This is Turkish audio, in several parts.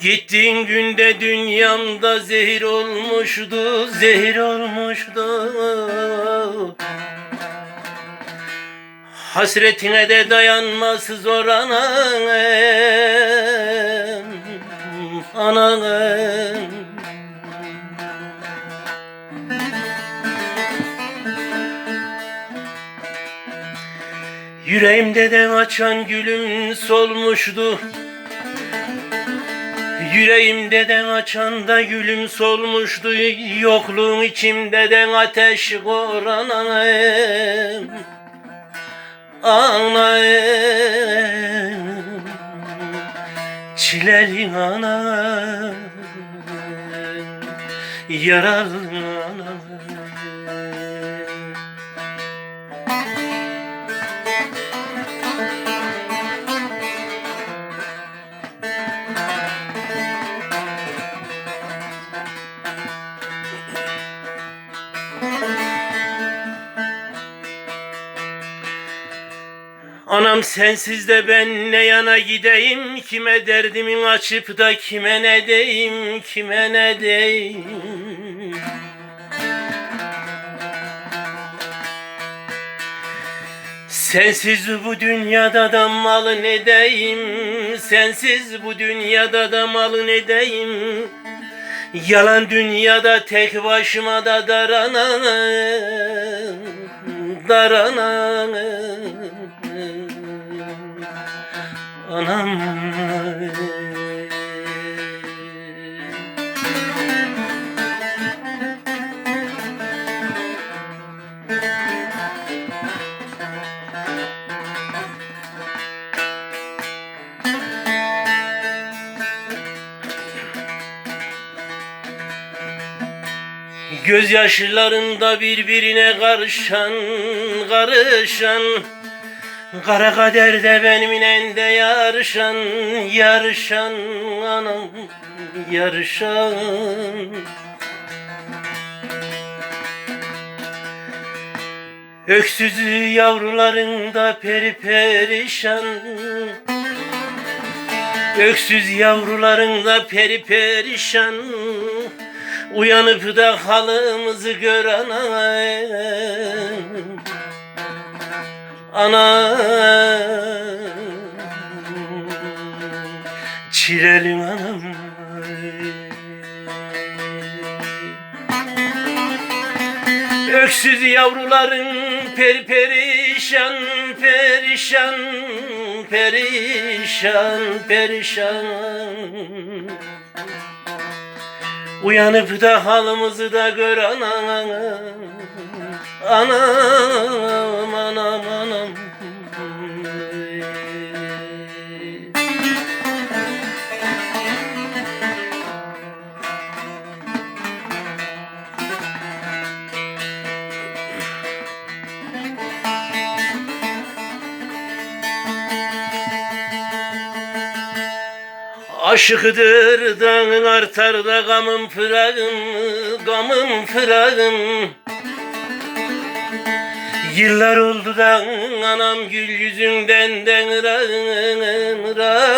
Gittiğin günde dünyamda zehir olmuştu, zehir olmuştu. Hasretine de dayanmaz zor anam, anam. Yüreğimde de açan gülüm solmuştu. Yüreğimde de açan da gülüm solmuştu Yokluğun içimde de ateş koran anam Anam Çileli anam Yaralı anam sensiz de ben ne yana gideyim? Kime derdimin açıp da kime ne deyim? Kime ne deyim? Sensiz bu dünyada da malı ne deyim? Sensiz bu dünyada da malı ne deyim? Yalan dünyada tek başıma da daranam Daranam Gözyaşlarında birbirine karışan, karışan Kara kaderde benimle yarışan, yarışan anam, yarışan. Öksüz yavrularında peri perişan. Öksüz yavrularında peri perişan. Uyanıp da halımızı gören Ana. Çilelim anam. Öksüz yavruların per perişan perişan perişan perişan. Uyanıp da halımızı da gör anam. Anam Aşıkıdır dağın artar da gamım fırağım, gamım fırağım Yıllar oldu da anam gül yüzünden den rağım,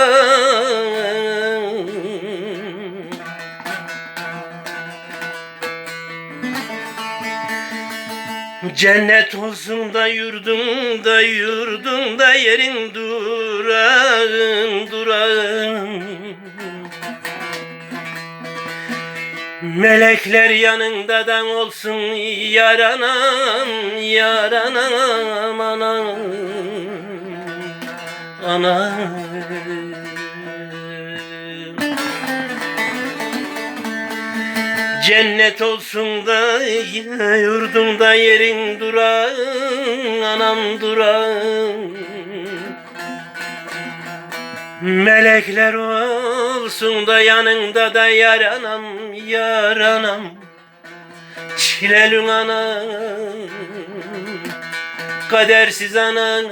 Cennet olsun da yurdum da yurdum da yerin durağın Melekler yanındadan olsun yaranam yaranam anam anam Cennet olsun da yurdumda yerin durağın anam durağın Melekler olsun da yanında da yaranam yaranam. Çilelün anam Kadersiz anam